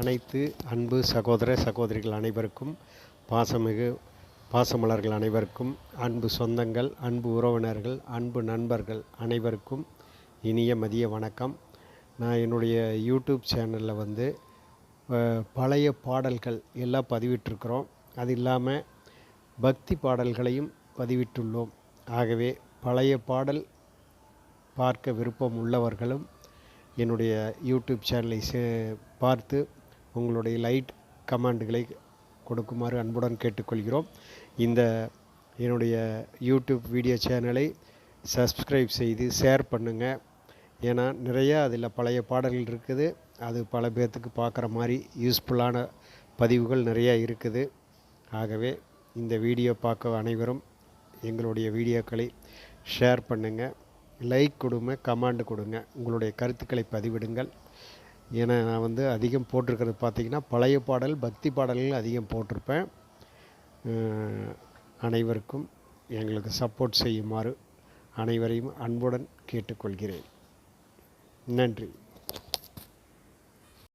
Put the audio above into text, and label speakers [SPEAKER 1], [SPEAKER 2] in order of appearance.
[SPEAKER 1] அனைத்து அன்பு சகோதர சகோதரிகள் அனைவருக்கும் பாசமிகு பாசமலர்கள் அனைவருக்கும் அன்பு சொந்தங்கள் அன்பு உறவினர்கள் அன்பு நண்பர்கள் அனைவருக்கும் இனிய மதிய வணக்கம். நான் என்னுடைய யூடியூப் சேனலில் வந்து பழைய பாடல்கள் எல்லாம் பதிவிட்டிருக்கிறோம். அது இல்லாமல் பக்தி பாடல்களையும் பதிவிட்டுள்ளோம். ஆகவே பழைய பாடல் பார்க்க விருப்பம் உள்ளவர்களும் என்னுடைய யூடியூப் சேனலை சே பார்த்து உங்களுடைய லைட் கமாண்டுகளை கொடுக்குமாறு அன்புடன் கேட்டுக்கொள்கிறோம். இந்த என்னுடைய யூடியூப் வீடியோ சேனலை சப்ஸ்கிரைப் செய்து ஷேர் பண்ணுங்கள் ஏன்னா நிறையா அதில் பழைய பாடல்கள் இருக்குது. அது பல பேர்த்துக்கு பார்க்குற மாதிரி யூஸ்ஃபுல்லான பதிவுகள் நிறையா இருக்குது. ஆகவே இந்த வீடியோ பார்க்க அனைவரும் எங்களுடைய வீடியோக்களை ஷேர் பண்ணுங்கள் லைக் கொடுங்க கமெண்ட் கொடுங்க. உங்களுடைய கருத்துக்களை பதிவிடுங்கள். ஏன்னா நான் வந்து அதிகம் போட்டிருக்கிறது பார்த்தீங்கன்னா பழைய பாடல் பக்தி பாடல்கள் அதிகம் போட்டிருப்பேன். அனைவருக்கும் எங்களுக்கு சப்போர்ட் செய்யுமாறு அனைவரையும் அன்புடன் கேட்டுக்கொள்கிறேன். நன்றி.